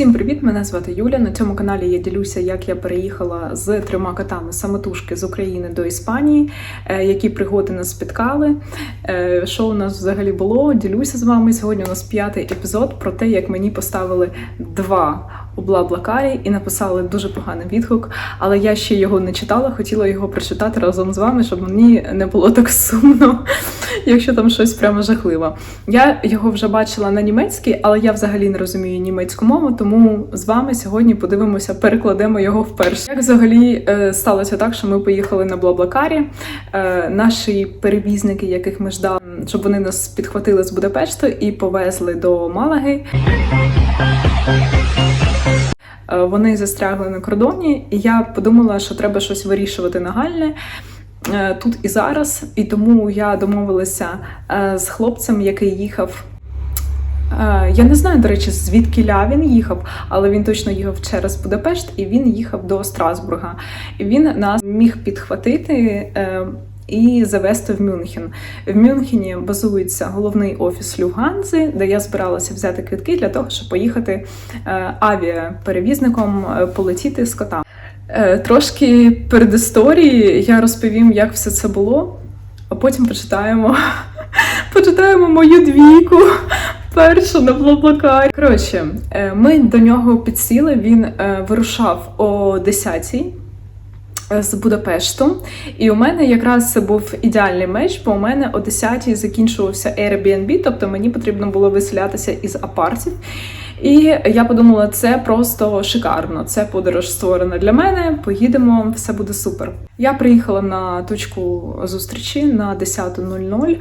Всім привіт! Мене звати Юля. На цьому каналі я ділюся, як я переїхала з трьома котами самотужки з України до Іспанії, е, які пригоди нас спіткали. е, Що у нас взагалі було? Ділюся з вами. Сьогодні у нас п'ятий епізод про те, як мені поставили два у Блаблакарі і написали дуже поганий відгук. Але я ще його не читала, хотіла його прочитати разом з вами, щоб мені не було так сумно, якщо там щось прямо жахливе. Я його вже бачила на німецькій, але я взагалі не розумію німецьку мову, тому з вами сьогодні подивимося, перекладемо його вперше. Як взагалі е, сталося так, що ми поїхали на Блаблакарі. Е, наші перевізники, яких ми ждали, щоб вони нас підхватили з Будапешту і повезли до Малаги. Е, Вони застрягли на кордоні, і я подумала, що треба щось вирішувати нагальне е, тут і зараз. І тому я домовилася е, з хлопцем, який їхав. Я не знаю, до речі, звідки ля він їхав, але він точно їхав через Будапешт і він їхав до Страсбурга. І він нас міг підхватити. І завести в Мюнхен. В Мюнхені базується головний офіс Люфганзи, де я збиралася взяти квитки для того, щоб поїхати е, авіаперевізником е, полетіти з котами. Е, Трошки передісторії я розповім, як все це було, а потім почитаємо, почитаємо мою двійку. Першу на блаблакарі. Коротше, ми до нього підсіли. Він вирушав о 10-й е, з Будапешту. І у мене якраз це був ідеальний меч, бо у мене о 10-й закінчувався Airbnb, тобто мені потрібно було виселятися із апартів. І я подумала, це просто шикарно. Це подорож створена для мене. Поїдемо, все буде супер. Я приїхала на точку зустрічі на 10.00.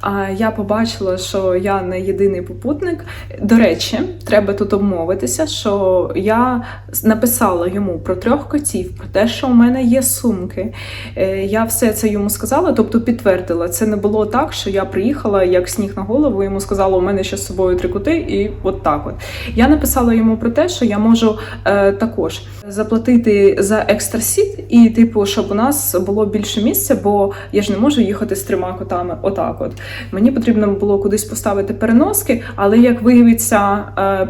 А я побачила, що я не єдиний попутник. До речі, треба тут обмовитися, що я написала йому про трьох котів, про те, що у мене є сумки. Е, Я все це йому сказала, тобто підтвердила. Це не було так, що я приїхала як сніг на голову, йому сказала, у мене ще з собою три коти, і от так от. Я написала йому про те, що я можу е, також заплатити за екстрасіт, і, типу, щоб нас було більше місця, бо я ж не можу їхати з трьома котами. Отак, от мені потрібно було кудись поставити переноски, але як виявиться е,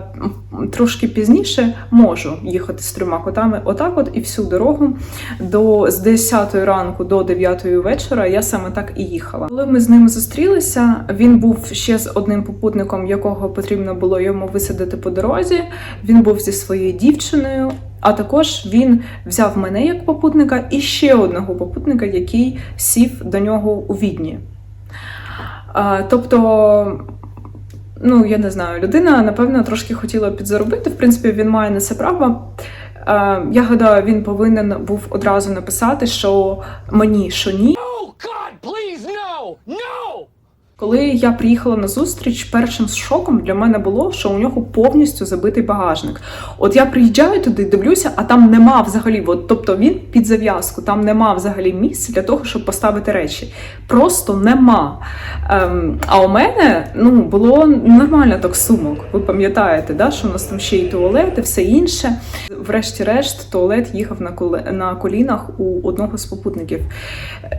трошки пізніше, можу їхати з трьома котами. Отак, от і всю дорогу до з 10 ранку до 9 вечора. Я саме так і їхала. Коли ми з ним зустрілися, він був ще з одним попутником, якого потрібно було йому висадити по дорозі. Він був зі своєю дівчиною. А також він взяв мене як попутника і ще одного попутника, який сів до нього у відні. А, тобто, ну я не знаю, людина, напевно, трошки хотіла підзаробити. В принципі, він має на це право. А, я гадаю, він повинен був одразу написати, що мені, що ні. Oh God, please no! No! Коли я приїхала на зустріч, першим шоком для мене було, що у нього повністю забитий багажник. От я приїжджаю туди, дивлюся, а там нема взагалі, от, тобто він під зав'язку, там нема взагалі місця для того, щоб поставити речі. Просто нема. Ем, а у мене ну, було нормально так сумок. Ви пам'ятаєте, да, що у нас там ще й туалет, і все інше. Врешті-решт, туалет їхав на, колінах у одного з попутників.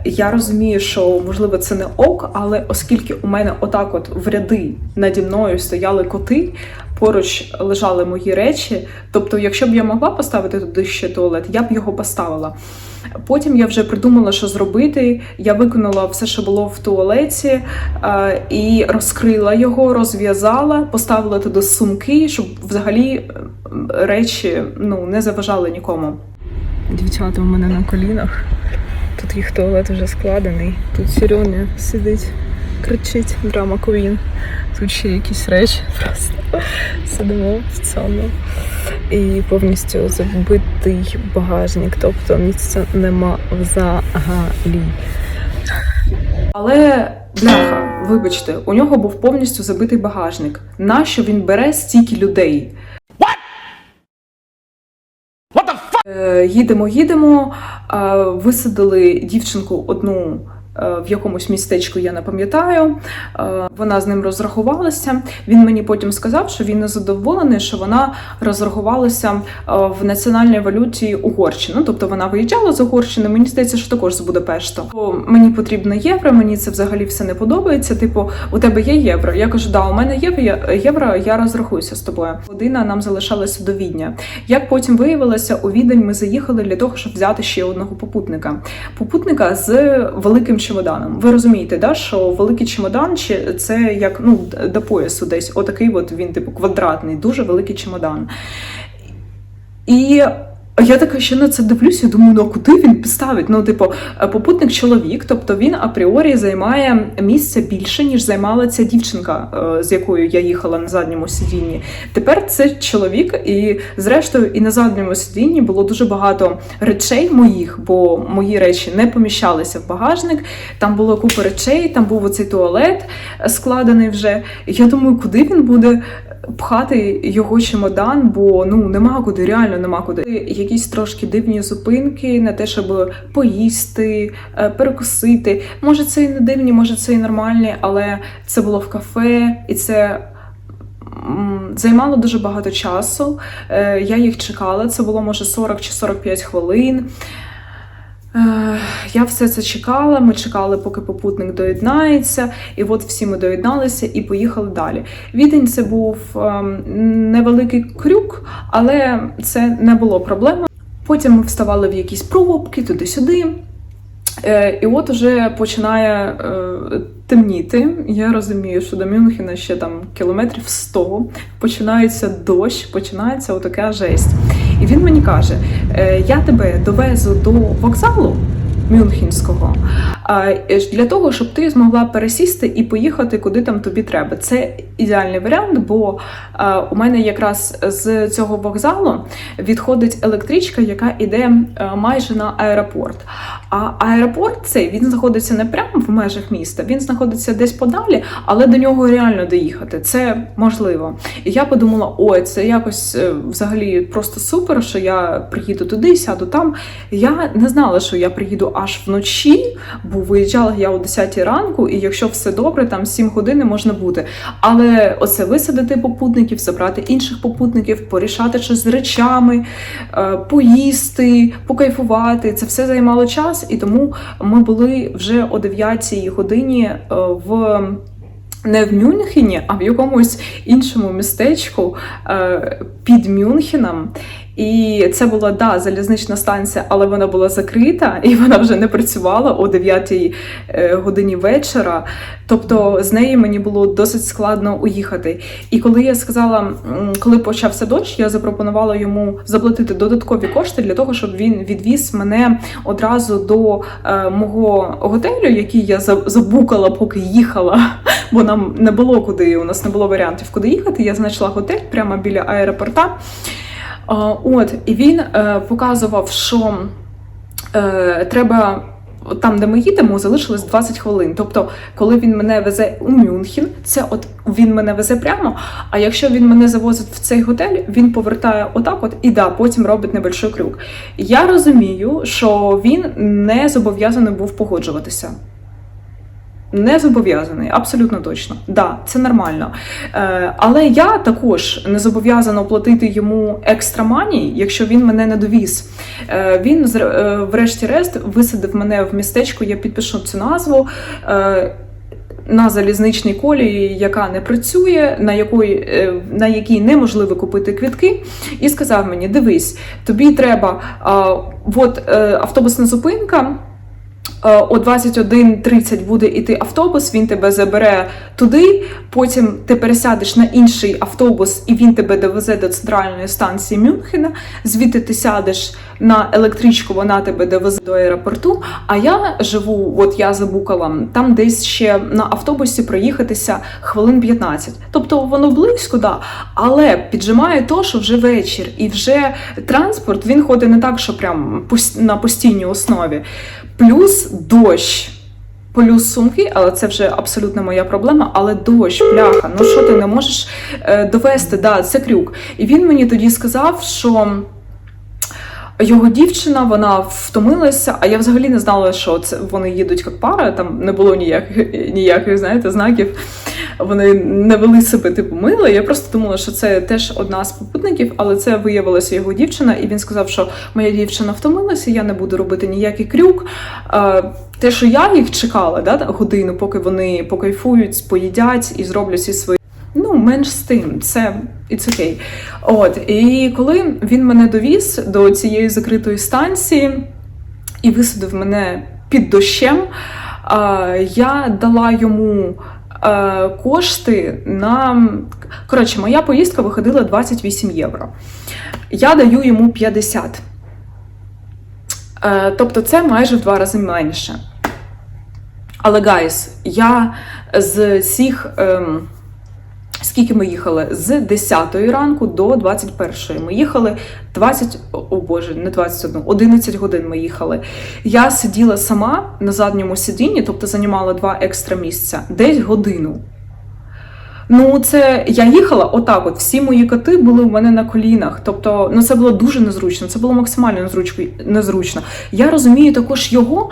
Я розумію, що можливо це не ок, але оскільки у мене отак, от в ряди наді мною стояли коти, поруч лежали мої речі. Тобто, якщо б я могла поставити туди ще туалет, я б його поставила. Потім я вже придумала, що зробити. Я виконала все, що було в туалеті, е, і розкрила його, розв'язала, поставила туди сумки, щоб взагалі е, речі ну, не заважали нікому. Дівчата у мене на колінах. Тут їх туалет вже складений. Тут Сірьоня сидить, кричить, драма Queen. Тут ще якісь речі просто сидимо в цьому. І повністю забитий багажник, тобто місця нема взагалі. Але бляха, вибачте, у нього був повністю забитий багажник. Нащо він бере стільки людей? What the fuck? Е, Їдемо, їдемо. е, Висадили дівчинку одну в якомусь містечку, я не пам'ятаю. Е, Вона з ним розрахувалася. Він мені потім сказав, що він не задоволений, що вона розрахувалася е, в національній валюті Угорщини. Ну, тобто вона виїжджала з Угорщини. Мені здається, що також з Будапешта. Мені потрібно євро, мені це взагалі все не подобається. Типу, у тебе є євро. Я кажу, да, у мене є- євро, я розрахуюся з тобою. Година нам залишалася до Відня. Як потім виявилося, у Відень ми заїхали для того, щоб взяти ще одного попутника. Попутника з великим чемоданом. Ви розумієте, да, що великий чемодан це як ну до поясу десь. Отакий от він, типу, квадратний, дуже великий чемодан. І я така ще на це дивлюся, думаю, ну а куди він ставить? Ну, типу, е, попутник чоловік, тобто він апріорі займає місце більше, ніж займала ця дівчинка, е, з якою я їхала на задньому сидінні. Тепер це чоловік, і зрештою, і на задньому сидінні було дуже багато речей моїх, бо мої речі не поміщалися в багажник. Там було купа речей, там був оцей туалет е, складений вже. Я думаю, куди він буде пхати його чемодан, бо ну нема куди, реально нема куди. Якісь трошки дивні зупинки на те, щоб поїсти, е, перекусити. Може, це і не дивні, може це і нормальні, але це було в кафе, і це. Займало дуже багато часу. Е, Я їх чекала. Це було може 40 чи 45 хвилин. Е, Я все це чекала. Ми чекали, поки попутник доєднається, і от всі ми доєдналися і поїхали далі. Відень це був ем, невеликий крюк, але це не було проблеми. Потім ми вставали в якісь пробки туди-сюди. Е, І от уже починає е, темніти. Я розумію, що до Мюнхена ще там кілометрів 100. Починається дощ, починається отака жесть. І він мені каже: е, я тебе довезу до вокзалу. Мюнхенського е, для того, щоб ти змогла пересісти і поїхати куди там тобі треба. Це ідеальний варіант, бо у мене якраз з цього вокзалу відходить електричка, яка йде майже на аеропорт. А аеропорт цей він знаходиться не прямо в межах міста, він знаходиться десь подалі, але до нього реально доїхати. Це можливо. І я подумала: ой, це якось е, взагалі просто супер, що я приїду туди, сяду там. Я не знала, що я приїду аж вночі, бо виїжджала я о 10 ранку, і якщо все добре, там 7 годин можна бути. Але оце висадити попутників, забрати інших попутників, порішати щось з речами, е, поїсти, покайфувати. Це все займало час, і тому ми були вже о 9 годині е, в. Не в Мюнхені, а в якомусь іншому містечку е, під Мюнхеном. І це була да, залізнична станція, але вона була закрита і вона вже не працювала о 9 е, годині вечора. Тобто з неї мені було досить складно уїхати. І коли я сказала, коли почався дощ, я запропонувала йому заплатити додаткові кошти для того, щоб він відвіз мене одразу до е, мого готелю, який я за- забукала, поки їхала, бо нам не було куди, у нас не було варіантів, куди їхати. Я знайшла готель прямо біля аеропорта. От, і він е, показував, що е, треба. Там, де ми їдемо, залишилось 20 хвилин. Тобто, коли він мене везе у Мюнхен, це от він мене везе прямо. А якщо він мене завозить в цей готель, він повертає отак, от і да, потім робить небольшой крюк. Я розумію, що він не зобов'язаний був погоджуватися. Не зобов'язаний, абсолютно точно. Да, це нормально. Е, але я також не зобов'язана платити йому екстра мані, якщо він мене не довіз. Е, він, е, врешті-решт, висадив мене в містечку, я підпишу цю назву. Е, на залізничній колії, яка не працює, на якої е, на якій неможливо купити квітки, і сказав мені: дивись, тобі треба а, от е, автобусна зупинка. Е, О 21.30 буде йти автобус, він тебе забере туди. Потім ти пересядеш на інший автобус, і він тебе довезе до центральної станції Мюнхена. Звідти ти сядеш на електричку, вона тебе довезе до аеропорту. А я живу, от я забукала, там десь ще на автобусі проїхатися хвилин 15. Тобто воно близько, да, але піджимає то, що вже вечір, і вже транспорт він ходить не так, що прям на постійній основі. Плюс дощ. Плюс сумки, але це вже абсолютно моя проблема. Але дощ, пляха, ну що ти не можеш е, довести? Да, це крюк. І він мені тоді сказав, що Його дівчина, вона втомилася, а я взагалі не знала, що це вони їдуть як пара. Там не було ніяких, ніяких знаєте, знаків. Вони не вели себе типу мило. Я просто думала, що це теж одна з попутників, але це виявилася його дівчина, і він сказав, що моя дівчина втомилася, я не буду робити ніякий крюк. Те, що я їх чекала, да, годину, поки вони покайфують, поїдять і зроблять всі свої. Ну, менш з тим, це it's okay. От і коли він мене довіз до цієї закритої станції і висадив мене під дощем, я дала йому е, кошти на. Коротше, моя поїздка виходила 28 євро. Я даю йому 50. Е, тобто це майже в два рази менше. Але, гайс, я з всіх. Ем, Скільки ми їхали? З 10 ранку до 21. Ми їхали 20, о боже, не 21, 11 годин ми їхали. Я сиділа сама на задньому сидінні, тобто займала два екстра місця, десь годину. Ну, це я їхала отак. От всі мої коти були у мене на колінах. Тобто, ну це було дуже незручно. Це було максимально незручно. Я розумію також його,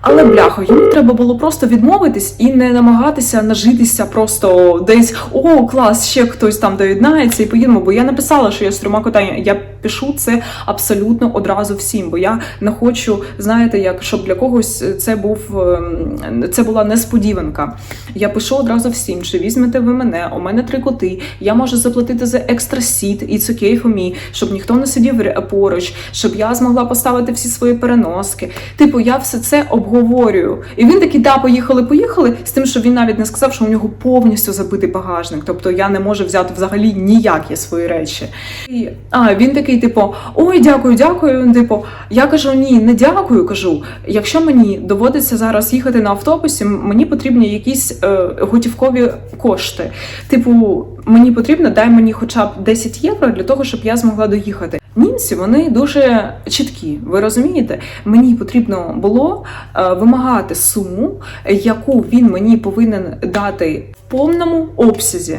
але бляха, йому треба було просто відмовитись і не намагатися нажитися просто десь о, клас, ще хтось там доєднається і поїдемо. Бо я написала, що я з трьома котами. Я пишу це абсолютно одразу всім, бо я не хочу, знаєте, як щоб для когось це був ем, це була несподіванка. Я пишу одразу всім, чи візьмете ви мене, у мене три коти. Я можу заплатити за екстра сіт, і це okay щоб ніхто не сидів поруч, щоб я змогла поставити всі свої переноски. Типу, я все це обговорюю. І він такий, да, поїхали, поїхали. З тим, що він навіть не сказав, що у нього повністю забитий багажник. Тобто я не можу взяти взагалі ніякі свої речі. І, а він такий, типу, ой, дякую, дякую. Типу, я кажу, ні, не дякую. Кажу, якщо мені доводиться зараз їхати на автобусі, мені потрібні якісь е, готівкові кошти. Типу, мені потрібно, дай мені хоча б 10 євро для того, щоб я змогла доїхати. Німці вони дуже чіткі. Ви розумієте? Мені потрібно було е, вимагати суму, яку він мені повинен дати в повному обсязі.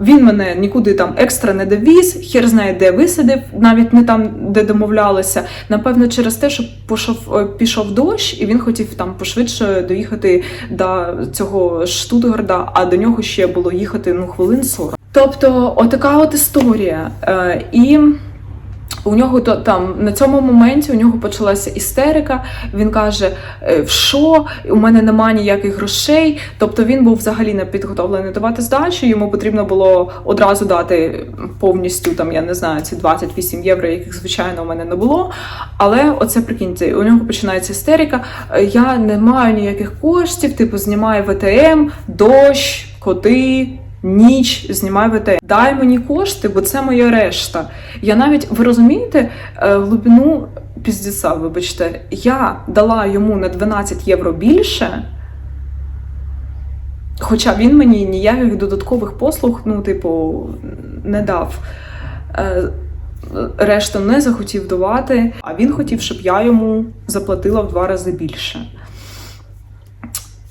Він мене нікуди там екстра не довіз, хер знає, де висадив, навіть не там, де домовлялися. Напевно, через те, що пішов, е, пішов дощ, і він хотів там пошвидше доїхати до цього Штутгарда, а до нього ще було їхати ну хвилин 40. Тобто, отака от історія. Е, і у нього то там на цьому моменті у нього почалася істерика. Він каже: «Е, що у мене немає ніяких грошей. Тобто він був взагалі не підготовлений давати здачу. Йому потрібно було одразу дати повністю там, я не знаю, ці 28 євро, яких звичайно у мене не було. Але оце прикиньте, у нього починається істерика. «Е, Я не маю ніяких коштів, типу знімаю ВТМ, дощ, коти. Ніч знімай ВТ. Дай мені кошти, бо це моя решта. Я навіть ви розумієте е, глибину піздіса, вибачте, я дала йому на 12 євро більше, хоча він мені ніяких додаткових послуг, ну, типу, не дав. Е, Решту не захотів давати, а він хотів, щоб я йому заплатила в два рази більше.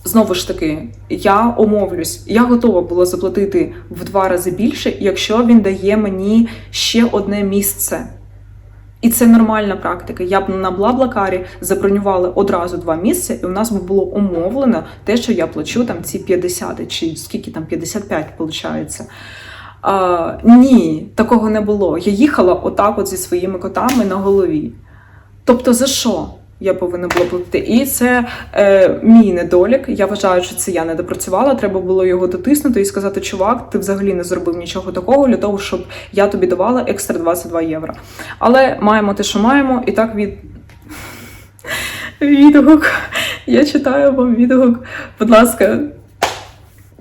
Знову ж таки, я омовлюсь, я готова була заплатити в два рази більше, якщо він дає мені ще одне місце. І це нормальна практика. Я б на Блаблакарі забронювала одразу два місця, і у нас би було умовлено те, що я плачу там ці 50, чи скільки там 55 виходить. Ні, такого не було. Я їхала отак от зі своїми котами на голові. Тобто, за що? Я повинна була платити. І це е, мій недолік. Я вважаю, що це я не допрацювала. Треба було його дотиснути і сказати: чувак, ти взагалі не зробив нічого такого для того, щоб я тобі давала екстра 22 євро. Але маємо те, що маємо, і так від. Відгук. Я читаю вам відгук. Будь ласка,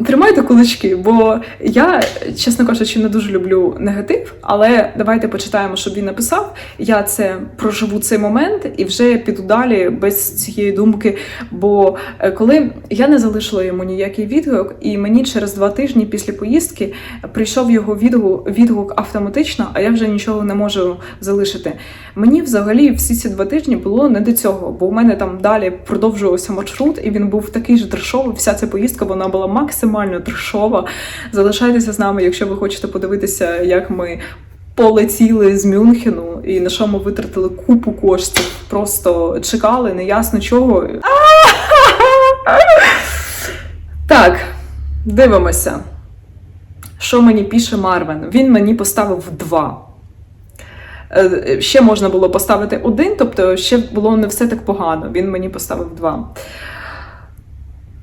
Тримайте кулачки, бо я, чесно кажучи, не дуже люблю негатив, але давайте почитаємо, що він написав. Я це проживу цей момент і вже піду далі без цієї думки. Бо е, коли я не залишила йому ніякий відгук, і мені через два тижні після поїздки прийшов його відгук, відгук автоматично, а я вже нічого не можу залишити. Мені взагалі всі ці два тижні було не до цього, бо у мене там далі продовжувався маршрут, і він був такий ж трешовий. Вся ця поїздка вона була максимально трешова. Залишайтеся з нами, якщо ви хочете подивитися, як ми полетіли з Мюнхену і на що ми витратили купу коштів. Просто чекали, неясно чого. Так, дивимося. Що мені пише Марвен? Він мені поставив 2. Е, Ще можна було поставити один, тобто ще було не все так погано. Він мені поставив 2.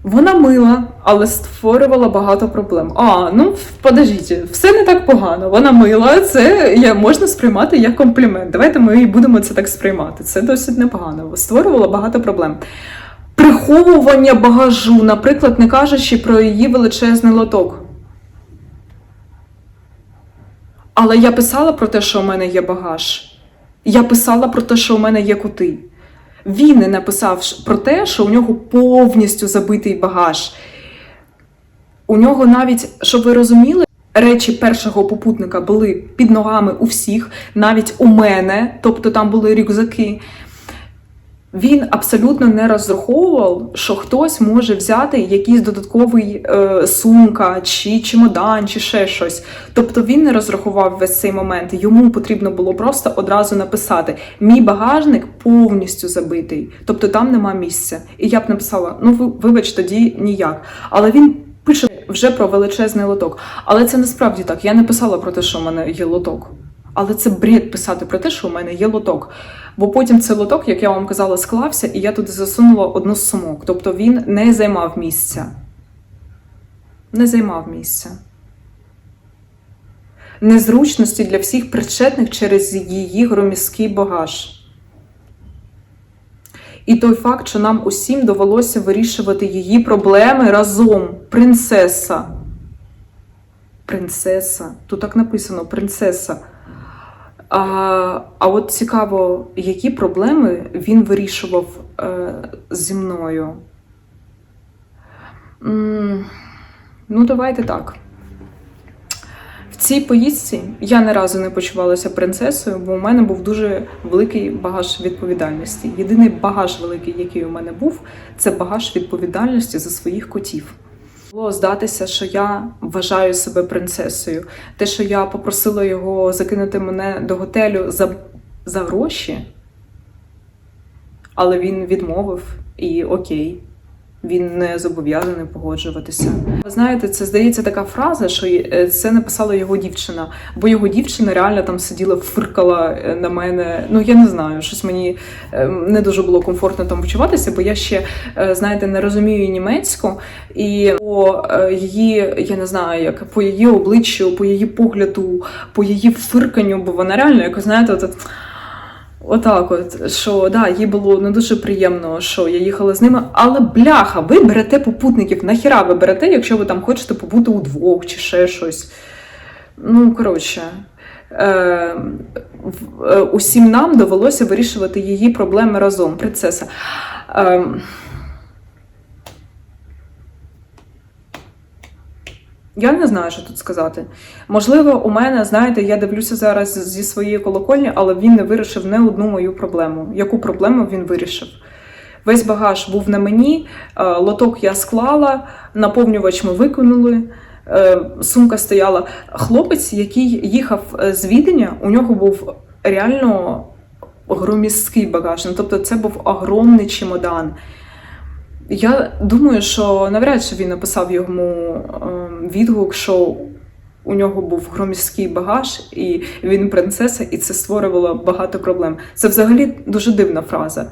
Вона мила, але створювала багато проблем. А, ну подождіть, все не так погано. Вона мила, це я, можна сприймати як комплімент. Давайте ми і будемо це так сприймати. Це досить непогано. Створювала багато проблем. Приховування багажу, наприклад, не кажучи про її величезний лоток. Але я писала про те, що у мене є багаж. Я писала про те, що у мене є кути. Він не написав про те, що у нього повністю забитий багаж. У нього навіть, щоб ви розуміли, речі першого попутника були під ногами у всіх, навіть у мене, тобто там були рюкзаки. Він абсолютно не розраховував, що хтось може взяти якийсь додатковий е, сумка, чи чемодан, чи ще щось. Тобто він не розрахував весь цей момент. Йому потрібно було просто одразу написати: мій багажник повністю забитий, тобто там нема місця. І я б написала: ну ви- вибач, тоді ніяк. Але він пише вже про величезний лоток. Але це насправді так. Я не писала про те, що в мене є лоток. Але це бред писати про те, що у мене є лоток. Бо потім цей лоток, як я вам казала, склався, і я туди засунула одну сумок. Тобто він не займав місця. Не займав місця. Незручності для всіх причетних через її громіський багаж. І той факт, що нам усім довелося вирішувати її проблеми разом. Принцеса. Принцеса. Тут так написано принцеса. А, а от цікаво, які проблеми він вирішував е, зі мною. М, ну, давайте так. В цій поїздці я ні разу не почувалася принцесою, бо у мене був дуже великий багаж відповідальності. Єдиний багаж великий, який у мене був, це багаж відповідальності за своїх котів. Було здатися, що я вважаю себе принцесою. Те, що я попросила його закинути мене до готелю за, за гроші, але він відмовив і окей. Він не зобов'язаний погоджуватися. Ви знаєте, це здається така фраза, що е, це написала його дівчина, бо його дівчина реально там сиділа, фиркала е, на мене. Ну я не знаю, щось мені е, не дуже було комфортно там почуватися, бо я ще знаєте не розумію німецьку, і по її, я не знаю, як по її обличчю, по її погляду, по її фирканню, бо вона реально, як знаєте, от. Отак, от що да, їй було не дуже приємно, що я їхала з ними. Але бляха, ви берете попутників. Нахіра ви берете, якщо ви там хочете побути удвох чи ще щось. Ну, коротше, е, е, усім нам довелося вирішувати її проблеми разом, принцеса. Е, Я не знаю, що тут сказати. Можливо, у мене, знаєте, я дивлюся зараз зі своєї колокольні, але він не вирішив не одну мою проблему. Яку проблему він вирішив? Весь багаж був на мені, е, лоток я склала, наповнювач ми викинули, е, сумка стояла. Хлопець, який їхав е, з Віденя, у нього був реально громісткий багаж. Ну, тобто це був огромний чемодан. Я думаю, що навряд чи він написав йому ем, відгук, що у нього був громіський багаж, і він принцеса, і це створювало багато проблем. Це взагалі дуже дивна фраза.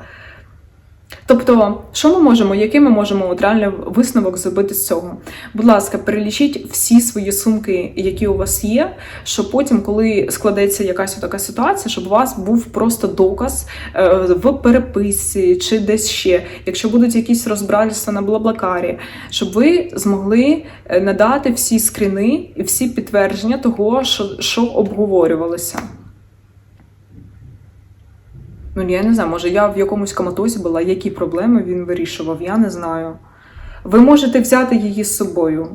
Тобто, що ми можемо, який ми можемо от реально висновок зробити з цього? Будь ласка, перелічіть всі свої сумки, які у вас є, щоб потім, коли складеться якась така ситуація, щоб у вас був просто доказ е, в переписці чи десь ще, якщо будуть якісь розбиральства на блаблакарі, щоб ви змогли е, надати всі скріни і всі підтвердження того, що, що обговорювалося. Ну, я не знаю, може я в якомусь коматозі була, які проблеми він вирішував, я не знаю. Ви можете взяти її з собою.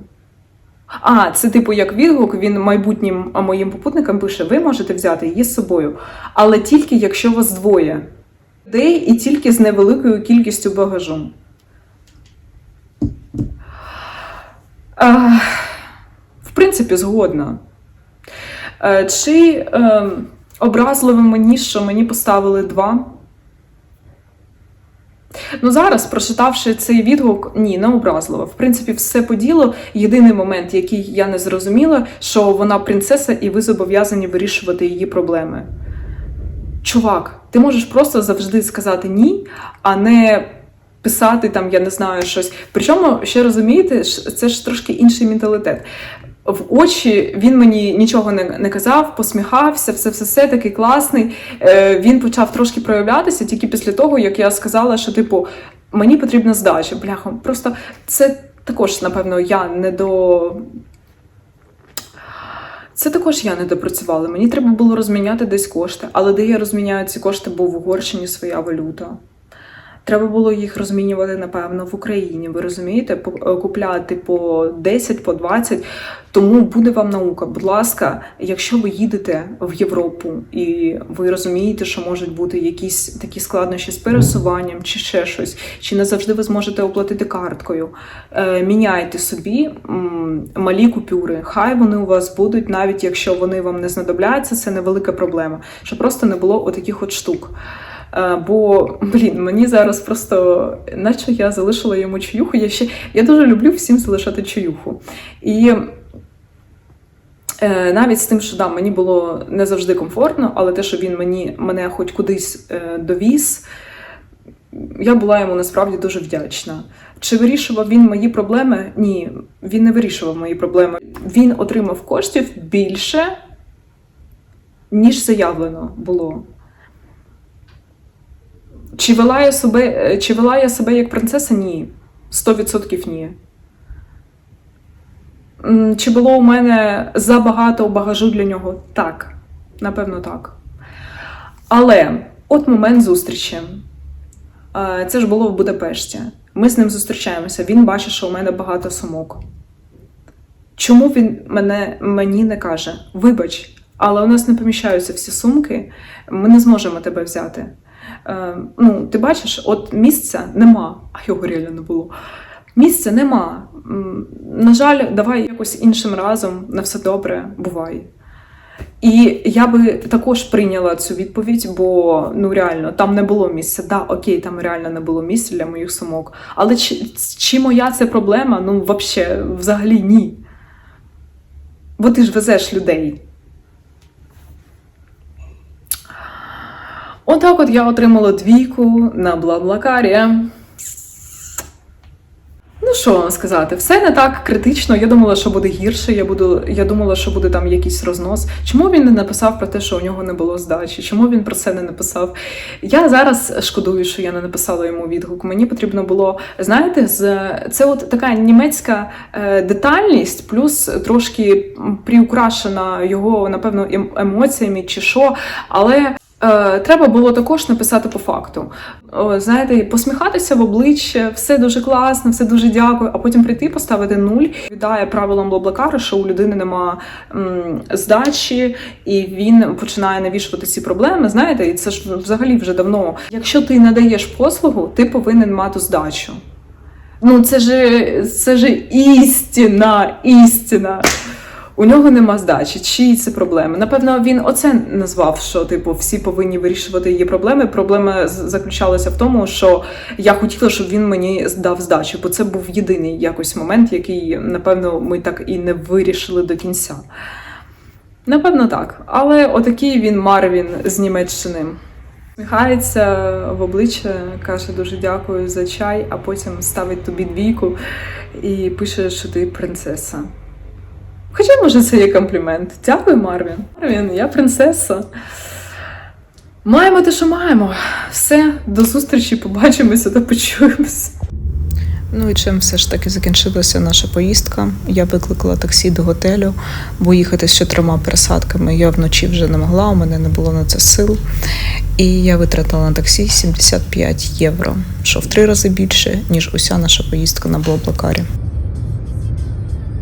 А, це типу як відгук, він майбутнім моїм попутникам пише: ви можете взяти її з собою, але тільки якщо вас двоє людей і тільки з невеликою кількістю багажу. В принципі, згодна. Е, Чи е, Образливо мені, що мені поставили два. Ну, зараз, прочитавши цей відгук, ні, не образливо. В принципі, все по ділу. Єдиний момент, який я не зрозуміла, що вона принцеса, і ви зобов'язані вирішувати її проблеми. Чувак, ти можеш просто завжди сказати ні, а не писати там, я не знаю, щось. Причому, ще розумієте, це ж трошки інший менталітет. В очі він мені нічого не, не казав, посміхався, все, все, все такий класний. Е, він почав трошки проявлятися тільки після того, як я сказала, що типу мені потрібна здача. Бляха, просто це також, напевно, я не до. Це також я не допрацювала. Мені треба було розміняти десь кошти, але де я розміняю ці кошти, бо в Угорщині своя валюта. Треба було їх розмінювати, напевно, в Україні. Ви розумієте, е, купляти по 10, по 20. Тому буде вам наука. Будь ласка, якщо ви їдете в Європу і ви розумієте, що можуть бути якісь такі складнощі з пересуванням чи ще щось, чи не завжди ви зможете оплатити карткою, е, міняйте собі малі купюри. Хай вони у вас будуть, навіть якщо вони вам не знадобляться, це невелика проблема. Щоб просто не було отаких от штук. Е, Бо, блін, мені зараз просто, наче я залишила йому чуюху. Я ще я дуже люблю всім залишати чуюху. І е, навіть з тим, що да, мені було не завжди комфортно, але те, що він мені мене хоч кудись е, довіз, я була йому насправді дуже вдячна. Чи вирішував він мої проблеми? Ні, він не вирішував мої проблеми. Він отримав коштів більше, ніж заявлено було. Чи вела я себе, е, чи вела я себе як принцеса? Ні. 100% ні. Чи було у мене забагато багажу для нього? Так. Напевно, так. Але от момент зустрічі. Е, Це ж було в Будапешті. Ми з ним зустрічаємося. Він бачить, що у мене багато сумок. Чому він мене, мені не каже: Вибач, але у нас не поміщаються всі сумки, ми не зможемо тебе взяти. Е, ну, ти бачиш, от місця нема, а його реально не було. Місця нема. На жаль, давай якось іншим разом на все добре, бувай. І я би також прийняла цю відповідь, бо ну реально там не було місця. Да, окей, там реально не було місця для моїх сумок. Але чи, чи моя це проблема? Ну, вообще, взагалі ні. Бо ти ж везеш людей. Отак от я отримала двійку на Блаблакарі. Ну що вам сказати, все не так критично. Я думала, що буде гірше. Я буду, я думала, що буде там якийсь рознос. Чому він не написав про те, що у нього не було здачі? Чому він про це не написав? Я зараз шкодую, що я не написала йому відгук. Мені потрібно було, знаєте, з це от така німецька е, детальність, плюс трошки приукрашена його, напевно, ем- емоціями чи що. Але треба було також написати по факту. Знаєте, посміхатися в обличчя, все дуже класно, все дуже дякую, а потім прийти поставити нуль. Віддає правилам Блаблакара, що у людини нема м, здачі, і він починає навішувати ці проблеми. Знаєте, і це ж взагалі вже давно. Якщо ти надаєш послугу, ти повинен мати здачу. Ну, це ж це ж істина, істина. У нього нема здачі. Чиї це проблеми? Напевно, він оце назвав, що типу всі повинні вирішувати її проблеми. Проблема заключалася в тому, що я хотіла, щоб він мені дав здачу, бо це був єдиний якось момент, який, напевно, ми так і не вирішили до кінця. Напевно, так. Але отакий він Марвін з Німеччини. Сміхається в обличчя, каже дуже дякую за чай, а потім ставить тобі двійку і пише, що ти принцеса. Хоча, може, це є комплімент. Дякую, Марвін. Марвін, я принцеса. Маємо те, що маємо. Все, до зустрічі, побачимося та почуємося. Ну і чим все ж таки закінчилася наша поїздка. Я викликала таксі до готелю, бо їхати з чотирма пересадками я вночі вже не могла, у мене не було на це сил. І я витратила на таксі 75 євро, що в три рази більше, ніж уся наша поїздка на Блаблакарі.